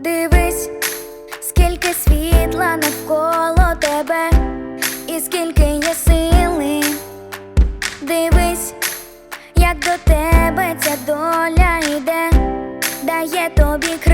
Дивись, скільки світла навколо тебе, і скільки є сили. Дивись, як до тебе ця доля йде, дає тобі.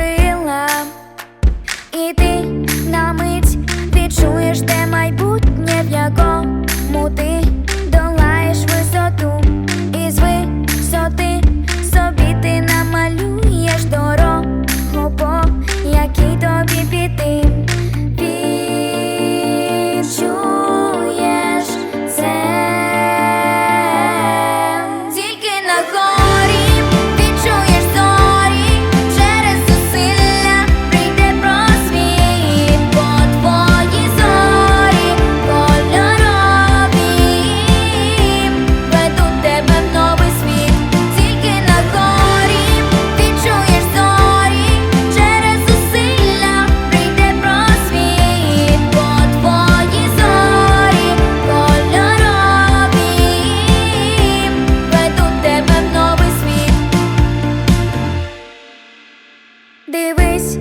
Дивись,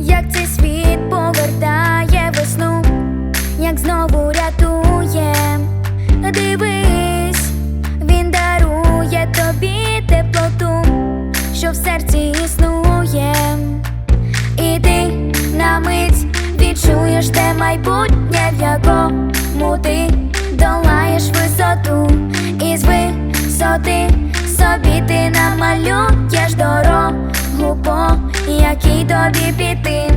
як цей світ повертає весну, як знову рятує. Дивись, він дарує тобі теплоту, що в серці існує. І ти на мить відчуєш те майбутнє, в якому ти долаєш висоту, ти